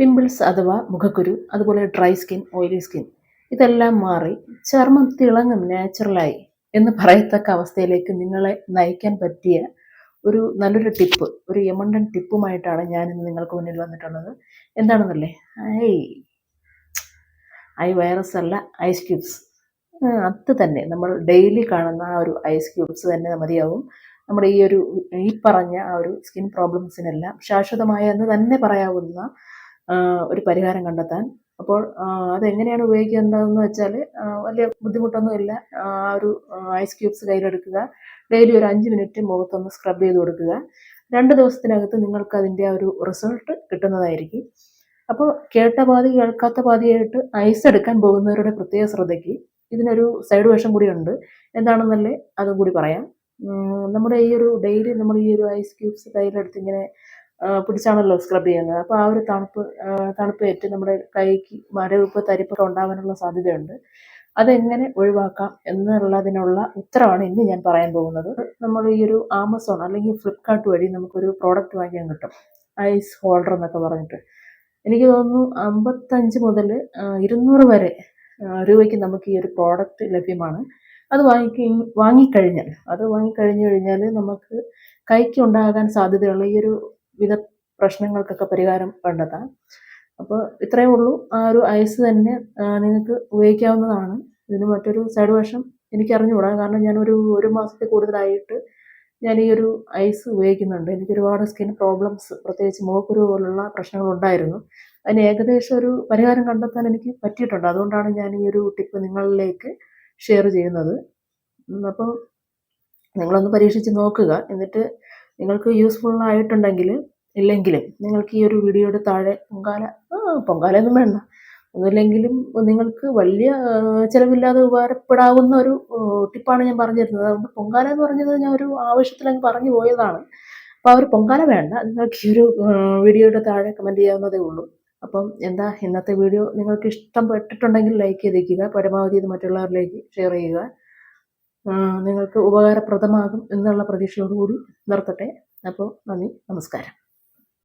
Pimples അഥവാ മുഖക്കുരു അതുപോലെ ഡ്രൈ സ്കിൻ ഓയിലി സ്കിൻ ഇതെല്ലാം മാറി ചർമ്മം തിളങ്ങും നാച്ചുറലായി എന്ന് പറയത്തക്ക അവസ്ഥയിലേക്ക് നിങ്ങളെ നയിക്കാൻ പറ്റിയ ഒരു നല്ലൊരു ടിപ്പ് ഒരു യമണ്ടൻ ടിപ്പുമായിട്ടാണ് ഞാൻ ഇന്ന് നിങ്ങൾക്ക് മുന്നിൽ വന്നിട്ടുള്ളത്. എന്താണെന്നല്ലേ? ഐ ഐ വൈറസ് അല്ല ഐസ് ക്യൂബ്സ്. അത് തന്നെ. നമ്മൾ ഡെയിലി കാണുന്ന ആ ഒരു ഐസ് ക്യൂബ്സ് തന്നെ മതിയാവും. നമ്മുടെ ഈ ഒരു ഈ പറഞ്ഞ ആ ഒരു സ്കിൻ പ്രോബ്ലംസിനെല്ലാം ശാശ്വതമായ എന്ന് തന്നെ പറയാവുന്ന ഒരു പരിഹാരം കണ്ടെത്താൻ. അപ്പോൾ അതെങ്ങനെയാണ് ഉപയോഗിക്കേണ്ടതെന്ന് വെച്ചാൽ വലിയ ബുദ്ധിമുട്ടൊന്നുമില്ല ആ ഒരു ഐസ് ക്യൂബ്സ് കയ്യിലെടുക്കുക. ഡെയിലി ഒരു അഞ്ച് മിനിറ്റ് മുഖത്തൊന്ന് സ്ക്രബ് ചെയ്ത് കൊടുക്കുക. രണ്ട് ദിവസത്തിനകത്ത് നിങ്ങൾക്ക് അതിന്റെ ആ ഒരു റിസൾട്ട് കിട്ടുന്നതായിരിക്കും. അപ്പോൾ കേട്ട പാതി കേൾക്കാത്ത പാതിയായിട്ട് ഐസ് എടുക്കാൻ പോകുന്നവരുടെ പ്രത്യേക ശ്രദ്ധയ്ക്ക് ഇതിനൊരു സൈഡ് വേഷം കൂടിയുണ്ട്. എന്താണെന്നല്ലേ അതും കൂടി പറയാം. നമ്മുടെ ഈ ഒരു ഡെയിലി നമ്മൾ ഈ ഒരു ഐസ് ക്യൂബ്സ് കയ്യിലെടുത്ത് ഇങ്ങനെ പിടിച്ചാണല്ലോ സ്ക്രബ് ചെയ്യുന്നത്. അപ്പോൾ ആ ഒരു തണുപ്പ് തണുപ്പേറ്റ് നമ്മുടെ കൈക്ക് മരവിപ്പ് തരിപ്പൊക്കെ ഉണ്ടാകാനുള്ള സാധ്യതയുണ്ട്. അതെങ്ങനെ ഒഴിവാക്കാം എന്നുള്ളതിനുള്ള ഉത്തരവാണ് ഇന്ന് ഞാൻ പറയാൻ പോകുന്നത്. നമ്മൾ ഈ ഒരു ആമസോൺ അല്ലെങ്കിൽ ഫ്ലിപ്കാർട്ട് വഴി നമുക്കൊരു പ്രോഡക്റ്റ് വാങ്ങിക്കാൻ കിട്ടും. ഐസ് ഹോൾഡർ എന്നൊക്കെ പറഞ്ഞിട്ട്. എനിക്ക് തോന്നുന്നു അമ്പത്തഞ്ച് മുതൽ ഇരുന്നൂറ് വരെ രൂപയ്ക്ക് നമുക്ക് ഈ ഒരു പ്രോഡക്റ്റ് ലഭ്യമാണ്. അത് വാങ്ങിക്ക വാങ്ങിക്കഴിഞ്ഞാൽ അത് വാങ്ങിക്കഴിഞ്ഞു കഴിഞ്ഞാൽ നമുക്ക് കൈക്ക് ഉണ്ടാകാൻ സാധ്യതയുള്ള ഈ ഒരു വിധ പ്രശ്നങ്ങൾക്കൊക്കെ പരിഹാരം കണ്ടെത്താം. അപ്പോൾ ഇത്രയേ ഉള്ളൂ. ആ ഒരു ഐസ് തന്നെ നിങ്ങൾക്ക് ഉപയോഗിക്കാവുന്നതാണ്. ഇതിന് മറ്റൊരു സൈഡ് വശം എനിക്ക് അറിഞ്ഞുകൂടാ കാരണം ഞാനൊരു ഒരു മാസത്തിൽ കൂടുതലായിട്ട് ഞാൻ ഈ ഒരു ഐസ് ഉപയോഗിക്കുന്നുണ്ട്. എനിക്ക് ഒരുപാട് സ്കിൻ പ്രോബ്ലംസ് പ്രത്യേകിച്ച് മുഖക്കുരു പോലുള്ള പ്രശ്നങ്ങൾ ഉണ്ടായിരുന്നു അതിന് ഏകദേശം ഒരു പരിഹാരം കണ്ടെത്താൻ എനിക്ക് പറ്റിയിട്ടുണ്ട്. അതുകൊണ്ടാണ് ഞാൻ ഈ ഒരു ടിപ്പ് നിങ്ങളിലേക്ക് ഷെയർ ചെയ്യുന്നത്. അപ്പോൾ നിങ്ങളൊന്ന് പരീക്ഷിച്ച് നോക്കുക. എന്നിട്ട് നിങ്ങൾക്ക് യൂസ്ഫുൾ ആയിട്ടുണ്ടെങ്കിൽ ഇല്ലെങ്കിലും നിങ്ങൾക്ക് ഈ ഒരു വീഡിയോയുടെ താഴെ പൊങ്കാല പൊങ്കാല പൊങ്കാലയൊന്നും വേണ്ട. ഒന്നുമില്ലെങ്കിലും നിങ്ങൾക്ക് വലിയ ചിലവില്ലാതെ ഉപകാരപ്പെടാവുന്ന ഒരു ടിപ്പാണ് ഞാൻ പറഞ്ഞു തരുന്നത് അതുകൊണ്ട് പൊങ്കാല എന്ന് പറഞ്ഞത് ഞാൻ ഒരു ആവശ്യത്തിലങ്ങ് പറഞ്ഞു പോയതാണ്. അപ്പോൾ ആ ഒരു പൊങ്കാല വേണ്ട. നിങ്ങൾക്ക് ഈ ഒരു വീഡിയോയുടെ താഴെ കമന്റ് ചെയ്യാവുന്നതേ ഉള്ളൂ. അപ്പം എന്താ ഇന്നത്തെ വീഡിയോ നിങ്ങൾക്ക് ഇഷ്ടപ്പെട്ടിട്ടുണ്ടെങ്കിൽ ലൈക്ക് ചെയ്തേക്കുക. പരമാവധി ഇത് മറ്റുള്ളവരിലേക്ക് ഷെയർ ചെയ്യുക. നിങ്ങൾക്ക് ഉപകാരപ്രദമാകും എന്നുള്ള പ്രതീക്ഷയോടുകൂടി നിർത്തട്ടെ. അപ്പോൾ നന്ദി നമസ്കാരം.